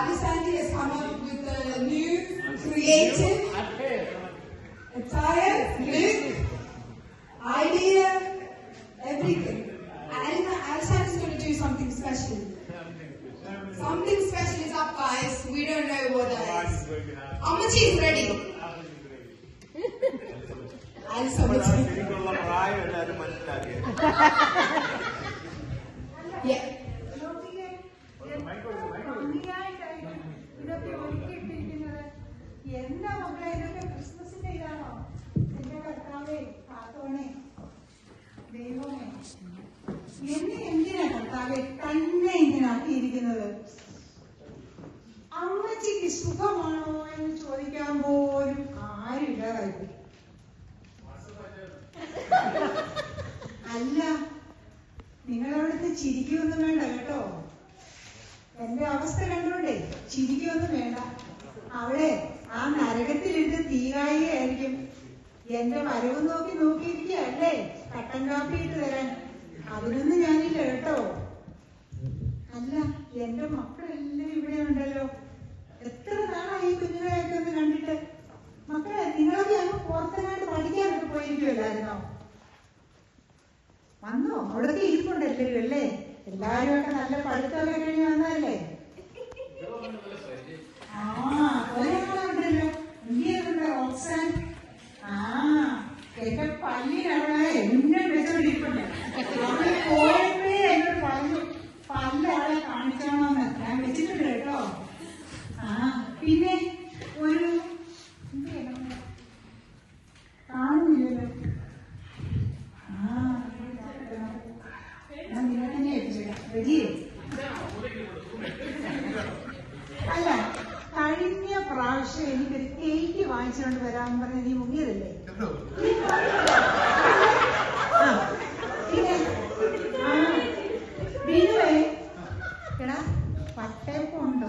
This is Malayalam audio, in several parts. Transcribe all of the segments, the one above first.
Ali has come up with a new, creative, attire, look, idea, everything. And Ali is going to do something special. Something special is up, guys. We don't know what that is. Amachi is ready. Ali Samachi. yeah. ചിരിക്കൊന്നും വേണ്ട. അവിടെ ആ നരകത്തിലിട്ട് തീരായിയായിരിക്കും എന്റെ വരവ് നോക്കി നോക്കിയിരിക്കുകയല്ലേ? കട്ടൻ കാപ്പി ഇട്ട് തരാൻ. അതിനൊന്നും ഞാനില്ല കേട്ടോ. അല്ല എന്റെ മക്കളെല്ലാം ഇവിടെ ഉണ്ടല്ലോ. എത്ര നാളായി കുഞ്ഞുങ്ങളെയൊക്കെ ഒന്ന് കണ്ടിട്ട്? മക്കളെ നിങ്ങളൊക്കെ അങ്ങ് പുറത്തെങ്ങാണ്ട് പഠിക്കാനൊക്കെ പോയിരിക്കുമല്ലായിരുന്നോ വന്നോ? അവിടൊക്കെ ഇരിപ്പുണ്ട് എല്ലാവരും. അല്ലേ? എല്ലാവരും ഒക്കെ നല്ല പഠിത്തമൊക്കെ കഴിഞ്ഞ് വന്നതല്ലേ? ആ ഒരാളുണ്ടല്ലോ ഇന്ത്യയിലുണ്ട് റോക്സാൻ ആ. എന്റെ പല്ലിനവിടെ എന്നെ വെച്ചോണ്ടിരിപ്പുണ്ട് അവൾ പോയപ്പോഴേ എന്നോട് പറഞ്ഞു പല്ല ആളെ കാണിക്കണമെന്ന് ഞാൻ വെച്ചിട്ടുണ്ട് കേട്ടോ ആ പിന്നെ ഒരു എന്ത് ചെയ്യണം? കാണുന്നില്ലല്ലോ ആ ഞാൻ നിന്നെ തന്നെ ഏൽപ്പിച്ചേക്കാം റെഡിയേ അല്ല കഴിഞ്ഞ പ്രാവശ്യം എനിക്കൊരു കേക്ക് വാങ്ങിച്ചുകൊണ്ട് വരാൻ പറഞ്ഞ് നീ മുങ്ങിയതല്ലേ? ആ, പിന്നെ, ആ, ബിനുവേ, എടാ വട്ടയപ്പമുണ്ടോ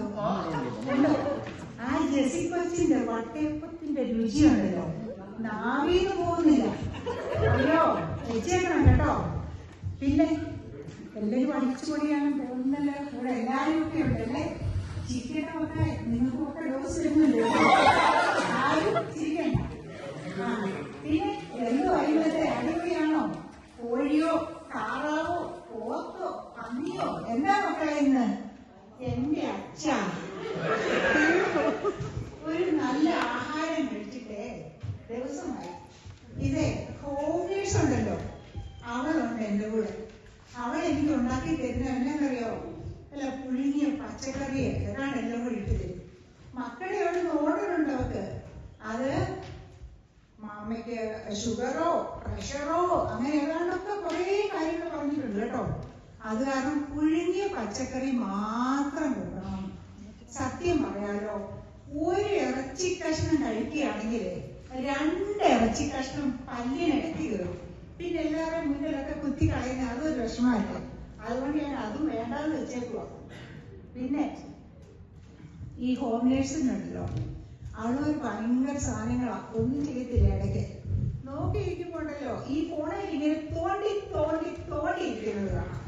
ഉണ്ടോ? ആ ജെസി കൊച്ചിന്റെ വട്ടയപ്പത്തിന്റെ രുചിയുണ്ടല്ലോ. നാവീന്ന് പോകുന്നില്ല. അയ്യോ വെച്ചേക്കണം കേട്ടോ. പിന്നെ എല്ലാവരും അടിച്ചു പൊടിയാനും പോകുന്നല്ലോ. ഇവിടെ എല്ലാവരും ഒക്കെ ഉണ്ടല്ലേ? ചിക്കനൊക്കെ നിങ്ങൾക്കൊക്കെ ഡോസ് വരുന്നുണ്ട്. ആരും ചിരിക്കണ്ട. ആ, പിന്നെ എന്തോ അയിലത്തെ അടിപൊളിയാണോ? കോഴിയോ താറാവോ പോത്തോ പന്നിയോ? എന്താ മക്കളെ ഇന്ന്? എന്റെ അച്ഛ ഒരു നല്ല ആഹാരം കഴിച്ചിട്ടേ ദിവസമായി. ഇതേ ഹോം നേഴ്സ് ഉണ്ടല്ലോ. അവളുണ്ട് എന്റെ കൂടെ. അവൾ എനിക്ക് ഉണ്ടാക്കി തരുന്ന അല്ല പുഴുങ്ങിയ പച്ചക്കറി എല്ലാം കൂടി ഇട്ട് തരും മക്കളെ അവിടെ നോടുന്നുണ്ട് അവക്ക് അത് മാമയ്ക്ക് ഷുഗറോ പ്രഷറോ അങ്ങനെ ഏതാണ്ടൊക്കെ കുറേ കാര്യങ്ങൾ പറഞ്ഞിട്ടുണ്ട് കേട്ടോ. അത് കാരണം പുഴുങ്ങിയ പച്ചക്കറി മാത്രം കൊടുക്കണം. സത്യം പറയാലോ ഒരു ഇറച്ചി കഷ്ണം കഴിക്കുകയാണെങ്കിൽ രണ്ട് ഇറച്ചി കഷ്ണം പല്ലിനിടയ്ക്ക് കയറും. പിന്നെ എല്ലാവരും മുന്നിലൊക്കെ കുത്തി കളയുന്ന അതൊരു വിഷമമല്ലേ? അതുകൊണ്ട് ഞാൻ അതും വേണ്ടാന്ന് വെച്ചേക്കുവാ. പിന്നെ ഈ ഹോം നേഴ്സിനുണ്ടല്ലോ അവളൊരു ഭയങ്കര സാധനങ്ങളാ. ഒന്നും ചെയ്യത്തില്ല ഇടയ്ക്ക്. നോക്കിയിരിക്കുമ്പോണ്ടല്ലോ ഈ ഫോണിൽ ഇങ്ങനെ തോണ്ടി തോണ്ടി തോണ്ടി ഇരിക്കുന്നത് കാണാം.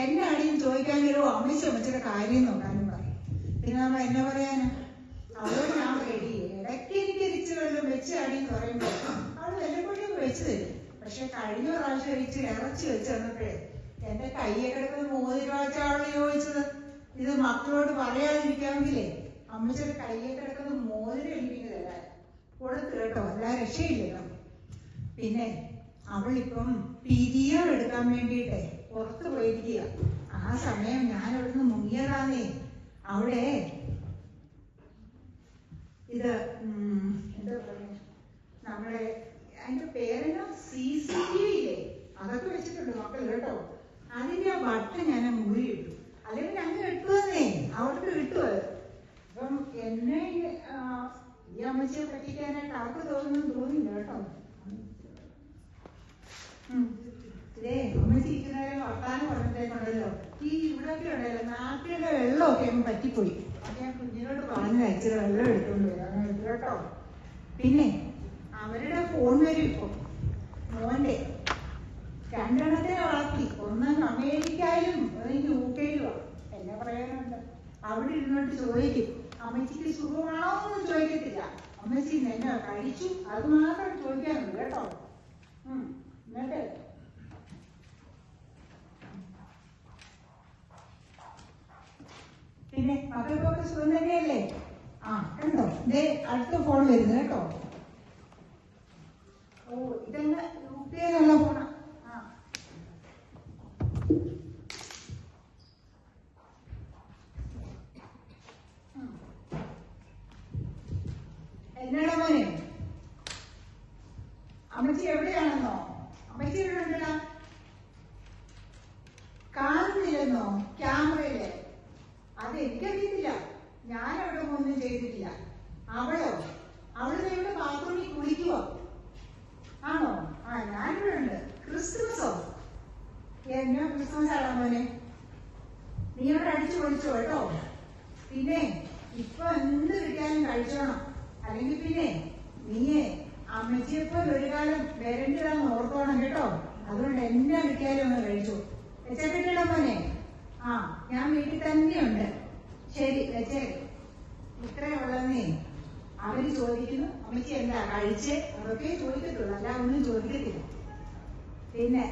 എന്നെ അടിയും ചോദിക്കാനൊരു അമ്മച്ച അമ്മച്ചിയുടെ കാര്യം നോക്കാനും പറയും. പിന്നെ നമ്മൾ എന്നെ പറയാന്? അവളോട് ഞാൻ റെഡി ഇടയ്ക്ക് എനിക്ക് ഇരിച്ചു വെള്ളം വെച്ച് അടിയെന്ന് അത് അവൾ വല്ലപ്പോഴും വെച്ച് തരും. പക്ഷെ കഴിഞ്ഞ പ്രാവശ്യം ഇരിച്ച് ഇറച്ചി വെച്ച് തന്നപ്പോഴേ എന്റെ കയ്യെ കിടക്കുന്ന മൂന്ന് രൂപ അവൾ ചോദിച്ചത്. ഇത് മക്കളോട് പറയാതിരിക്കാമെങ്കിലേ അമ്മച്ചിയുടെ കയ്യെ കിടക്കുന്ന മോതിരം എനിക്ക് തരാൻ. കൊടുത്തു കേട്ടോ അല്ല രക്ഷയില്ലല്ലോ. പിന്നെ അവളിപ്പം പിരിയം എടുക്കാൻ വേണ്ടിയിട്ടേ പുറത്തു പോയിരിക്കുക. ആ സമയം ഞാൻ അവിടുന്ന് മുങ്ങിയതാന്നേ. അവിടെ ഇത് എന്താ പറയുക നമ്മുടെ അതിന്റെ പേരെന്നാ സി സി ടി വി ഇല്ലേ? അതൊക്കെ വെച്ചിട്ടുണ്ട് മക്കൾ കേട്ടോ. അതിന്റെ ആ ബട്ടൺ ഞാൻ മുറി ഇട്ടു അല്ലെങ്കിൽ അങ്ങ് കിട്ടുവന്നേ അവർക്ക് കിട്ടുമോ അപ്പം എന്നെ ആ, അമ്മച്ചിയെ പറ്റിക്കാനായിട്ട് ആർക്ക് തോന്നുന്നു തോന്നില്ല കേട്ടോ. ഈ ഇവിടെയൊക്കെ വെള്ളമൊക്കെ പറ്റിപ്പോയി. കുഞ്ഞിനോട് വെള്ളം കേട്ടോ. പിന്നെ അവരുടെ ഫോൺ വരും ഇപ്പൊ. മോന്റെ രണ്ടെണ്ണത്തെ വളർത്തി. ഒന്ന് അമേരിക്കയിലും യു കെയിലും എന്നെ പറയാനുണ്ട്. അവിടെ ഇരുന്നോട്ട് ചോദിക്കും അമ്മച്ചിക്ക് സുഖമാണോ എന്ന് ചോദിക്കത്തില്ല. അമ്മച്ചി എന്നെ കഴിച്ചു. അത് മാത്രം ചോദിക്കാനുള്ളൂ കേട്ടോ. എന്നിട്ട്? പിന്നെ മക്കൾക്കൊക്കെ സുഖം തന്നെയല്ലേ? ആ കണ്ടോ? ദേ അടുത്ത ഫോൺ വരുന്നു കേട്ടോ. ഓ ഇതങ്ങ് യു പി ഐയിലുള്ള ഫോണാ ആ ഉം. എന്നാടാ മോനെ അമ്മച്ചി എവിടെയാണെന്നോ അമ്മച്ചി എവിടെ ഉണ്ടടാ കാണുന്നില്ലെന്നോ ക്യാമറയിൽ. അത് എനിക്കറിയത്തില്ല. ഞാൻ അവിടെ ഒന്നും ചെയ്തിട്ടില്ല. അവളോ? അവൾ ഇവിടെ ബാത്റൂമിൽ കുളിക്കുവോ? ആണോ? ആ ഞാനിവിടെ ഉണ്ട്. ക്രിസ്മസോ? എന്നാ ക്രിസ്മസ് ആണോ മോനെ. നീ അവിടെ അടിച്ചു പൊളിച്ചോ കേട്ടോ? പിന്നെ ഇപ്പൊ എന്ത് കിട്ടിയാലും കഴിച്ചോണം. അല്ലെങ്കിൽ പിന്നെ നീയെ അമ്മച്ചിയെ പോലെ ഒരു കാലം വരണ്ടിടാന്ന് ഓർത്തോണം കേട്ടോ. അതുകൊണ്ട് എന്നാ കിട്ടിയാലും ഒന്ന് കഴിച്ചു. വെച്ചേക്കിട്ടോ മോനെ? ആ ഞാൻ വീട്ടിൽ തന്നെയുണ്ട്. ശരി വെച്ചേ. ഇത്രയുള്ളതേ അവർ ചോദിക്കുന്നു അമ്മച്ചി എന്താ കഴിച്ച്? അതൊക്കെ ചോദിക്കത്തുള്ളൂ അല്ല ഒന്നും ചോദിക്കത്തില്ല. പിന്നെ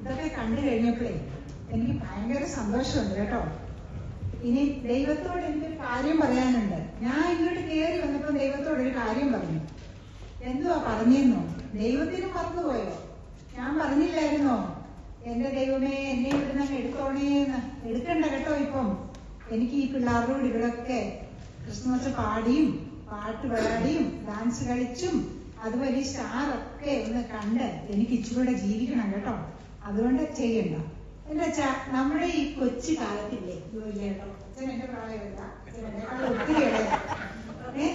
ഇതൊക്കെ കണ്ടു കഴിഞ്ഞപ്പോഴേ എനിക്ക് ഭയങ്കര സന്തോഷമുണ്ട് കേട്ടോ. ഇനി ദൈവത്തോട് എനിക്കൊരു കാര്യം പറയാനുണ്ട്. ഞാൻ ഇങ്ങോട്ട് കയറി വന്നപ്പോ ദൈവത്തോട് ഒരു കാര്യം പറഞ്ഞു. എന്തുവാ പറഞ്ഞിരുന്നോ? ദൈവത്തിന് മറന്നുപോയോ? ഞാൻ പറഞ്ഞില്ലായിരുന്നോ? എന്റെ ദൈവമേ എന്നെ ഇവിടുന്ന് അങ്ങ് എടുത്തോണേന്ന് എടുക്കണ്ട കേട്ടോ ഇപ്പം. എനിക്ക് ഈ പിള്ളേരോട് ഇവിടൊക്കെ ക്രിസ്മസ് പാടിയും പാട്ട് പാടിയും ഡാൻസ് കളിച്ചും അതുപോലെ ഈ സ്റ്റാറൊക്കെ ഒന്ന് കണ്ട് എനിക്ക് ഇച്ചിലൂടെ ജീവിക്കണം കേട്ടോ. അതുകൊണ്ട് ചെയ്യണ്ട. എന്താ വെച്ചാ നമ്മുടെ ഈ കൊച്ചു കാലത്തില്ലേ? കേട്ടോ. അച്ഛൻ എന്റെ പ്രായമല്ല. ഒത്തിരി. ഏ?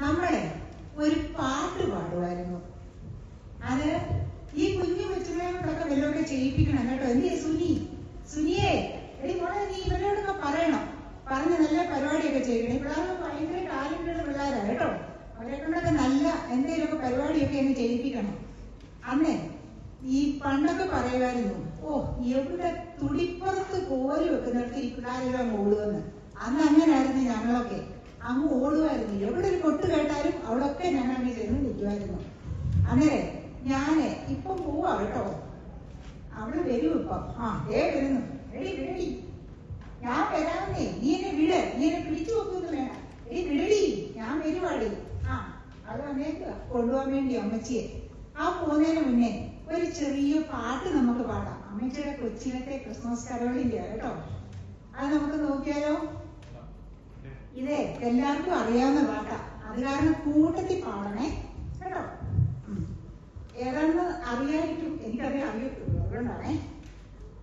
നമ്മളെ ഒരു പാട്ട് പാടുമായിരുന്നു അത് ഈ കുഞ്ഞു കൊച്ചുങ്ങളോടൊക്കെ വല്ലതൊക്കെ ചെയ്യിപ്പിക്കണം കേട്ടോ. എന്തേ സുനി? സുനിയെ എടി മോളെ നീ ഇവരോടൊക്കെ പറയണം. പറഞ്ഞ് നല്ല പരിപാടിയൊക്കെ ചെയ്യണം. പിള്ളേർ ഭയങ്കര ടാലന്റുള്ള പിള്ളേരാ കേട്ടോ. അവരെ കൊണ്ടൊക്കെ നല്ല എന്തെങ്കിലുമൊക്കെ പരിപാടിയൊക്കെ അങ്ങ് ചെയ്യിപ്പിക്കണം. അന്നേ ഈ പണ്ടൊക്കെ പറയുമായിരുന്നു ഓ എവിടെ തുടിപ്പുറത്ത് കോരി വെക്കുന്നിടത്ത് ഈ പിള്ളേരെല്ലാം അങ്ങ് ഓടുവെന്ന് അന്ന് അങ്ങനെയായിരുന്നു ഞങ്ങളൊക്കെ. അങ്ങ് ഓടുമായിരുന്നു. എവിടെ ഒരു കൊട്ട് കേട്ടാലും അവിടൊക്കെ ഞങ്ങൾ അങ്ങ് ചെന്ന് നിൽക്കുമായിരുന്നു. അങ്ങനെ ഞാൻ ഇപ്പൊ പോവാ കേട്ടോ. അവൾ വരും ഇപ്പൊ. ആ ഏ വരുന്നു. എടി വിടടി. ഞാൻ വരാമെന്നേ. നീ എന്നെ വിട്. നീ എന്നെ പിടിച്ചു നോക്കുന്നു വേണം എടി വിടടി. ഞാൻ വരുവാടി. ആ അത് വന്നേക്കുക കൊണ്ടുപോകാൻ വേണ്ടി അമ്മച്ചിയെ. ആ പോകുന്നതിന് മുന്നേ ഒരു ചെറിയ പാട്ട് നമുക്ക് പാടാം. അമ്മച്ചിയുടെ കൊച്ചിയിലത്തെ ക്രിസ്മസ് കരോളിന്റെ കേട്ടോ? അത് നമുക്ക് നോക്കിയാലോ? ഇതേ എല്ലാവർക്കും അറിയാവുന്ന പാട്ടാ. അത് കാരണം കൂട്ടത്തിൽ പാടണേ. കേട്ടോ. ഏതാണെന്ന് അറിയായിരിക്കും. എനിക്കറിയാം അറിയത്തുള്ളൂ. അതുകൊണ്ടാണേ.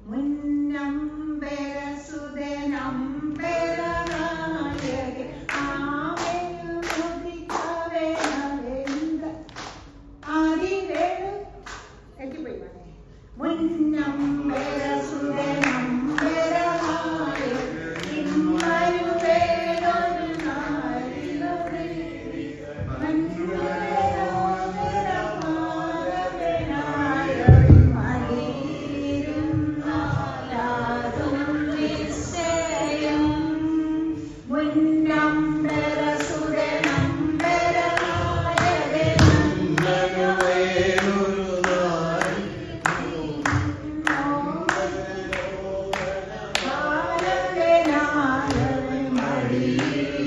മുന്നമ്പര സുതനമ്പര എല്ലാവർക്കും